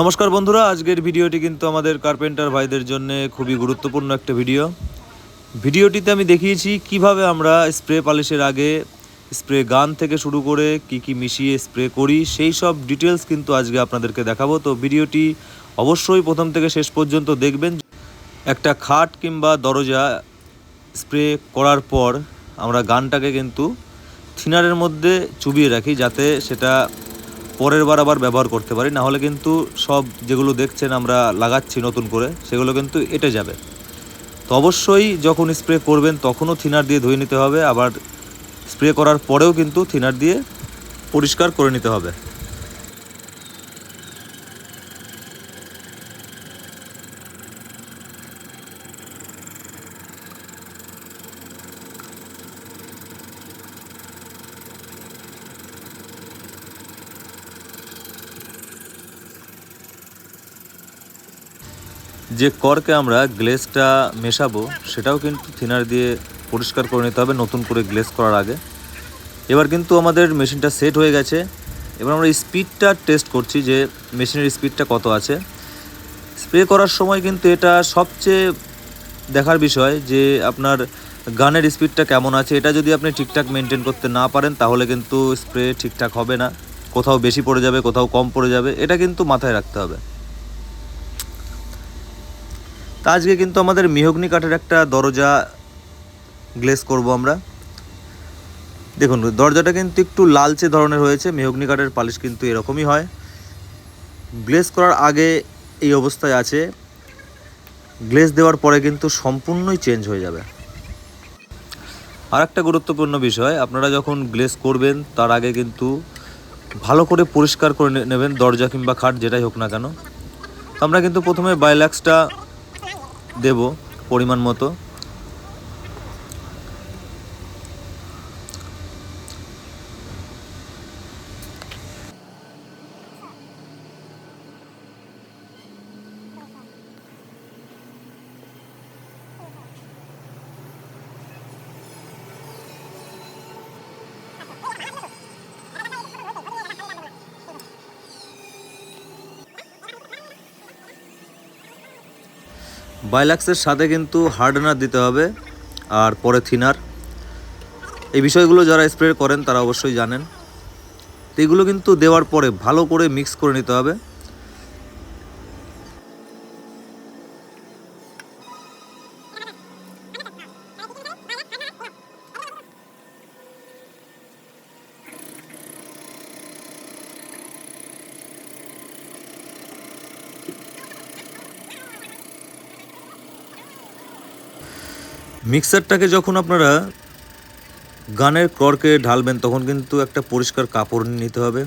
নমস্কার বন্ধুরা, আজকের ভিডিওটি কিন্তু আমাদের কার্পেন্টার ভাইদের জন্য খুবই গুরুত্বপূর্ণ একটা ভিডিও। ভিডিওটিতে আমি দেখিয়েছি কীভাবে আমরা স্প্রে পালিশের আগে স্প্রে গান থেকে শুরু করে কি কি মিশিয়ে স্প্রে করি, সেই সব ডিটেলস কিন্তু আজকে আপনাদেরকে দেখাবো। তো ভিডিওটি অবশ্যই প্রথম থেকে শেষ পর্যন্ত দেখবেন। একটা খাট কিংবা দরজা স্প্রে করার পর আমরা গানটাকে কিন্তু থিনারের মধ্যে চুবিয়ে রাখি, যাতে সেটা পরের বার আবার ব্যবহার করতে পারি, নাহলে কিন্তু সব যেগুলো দেখছেন আমরা লাগাচ্ছি নতুন করে, সেগুলো কিন্তু এটে যাবে। তো অবশ্যই যখন স্প্রে করবেন তখনও থিনার দিয়ে ধুয়ে নিতে হবে, আবার স্প্রে করার পরেও কিন্তু থিনার দিয়ে পরিষ্কার করে নিতে হবে। যে করকে আমরা গ্লেসটা মেশাবো, সেটাও কিন্তু থিনার দিয়ে পরিষ্কার করে নিতে হবে নতুন করে গ্লেস করার আগে। এবার কিন্তু আমাদের মেশিনটা সেট হয়ে গেছে। এবার আমরা স্পিডটা টেস্ট করছি যে মেশিনের স্পিডটা কত আছে। স্প্রে করার সময় কিন্তু এটা সবচেয়ে দেখার বিষয় যে আপনার গানের স্পিডটা কেমন আছে। এটা যদি আপনি ঠিকঠাক মেনটেন করতে না পারেন, তাহলে কিন্তু স্প্রে ঠিকঠাক হবে না। কোথাও বেশি পড়ে যাবে, কোথাও কম পড়ে যাবে, এটা কিন্তু মাথায় রাখতে হবে। তা আজকে কিন্তু আমাদের মেহগনি কাঠের একটা দরজা গ্লেস করব আমরা। দেখুন, দরজাটা কিন্তু একটু লালচে ধরনের হয়েছে, মেহগনি কাঠের পালিশ কিন্তু এরকমই হয়। গ্লেস করার আগে এই অবস্থায় আছে। গ্লেস দেওয়ার পরে কিন্তু সম্পূর্ণই চেঞ্জ হয়ে যাবে। আর একটা গুরুত্বপূর্ণ বিষয়, আপনারা যখন গ্লেস করবেন, তার আগে কিন্তু ভালো করে পরিষ্কার করে নেবেন দরজা কিংবা খাট, যেটাই হোক না কেন। আমরা কিন্তু প্রথমে বাইল্যাক্সটা দেব পরিমাণ মতো। বাইলাক্সের সাথে কিন্তু হার্ডেনার দিতে হবে আর পরে থিনার এই বিষয়গুলো যারা স্প্রে করেন তারা অবশ্যই জানেন। এগুলো কিন্তু দেওয়ার পরে ভালো করে মিক্স করে নিতে হবে। মিক্সারটাকে যখন আপনারা গানের করকে ঢালবেন, তখন কিন্তু একটা পরিষ্কার কাপড় নিতে হবে,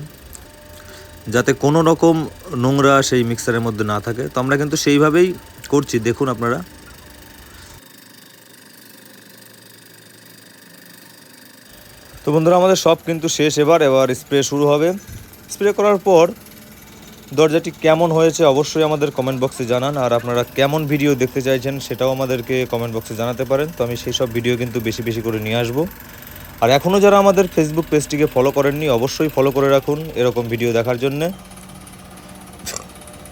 যাতে কোনো রকম নোংরা সেই মিক্সারের মধ্যে না থাকে। তো আমরা কিন্তু সেইভাবেই করছি, দেখুন আপনারা। তো বন্ধুরা, আমাদের সব কিন্তু শেষ এবার এবার স্প্রে শুরু হবে। স্প্রে করার পর দরজাটি কেমন হয়েছে অবশ্যই আমাদের কমেন্ট বক্সে জানান, আর আপনারা কেমন ভিডিও দেখতে চাইছেন সেটাও আমাদেরকে কমেন্ট বক্সে জানাতে পারেন। তো আমি সেই সব ভিডিও কিন্তু বেশি বেশি করে নিয়ে আসব। আর এখনও যারা আমাদের ফেসবুক পেজটিকে ফলো করেননি, অবশ্যই ফলো করে রাখুন এরকম ভিডিও দেখার জন্যে।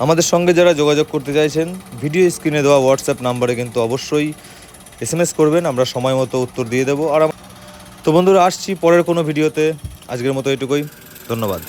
আমাদের সঙ্গে যারা যোগাযোগ করতে চাইছেন ভিডিও স্ক্রিনে দেওয়া হোয়াটসঅ্যাপ নাম্বারে কিন্তু অবশ্যই এস করবেন, আমরা সময় মতো উত্তর দিয়ে দেবো। আর তো বন্ধুরা, আসছি পরের কোনো ভিডিওতে আজকের মতো এটুকুই। ধন্যবাদ।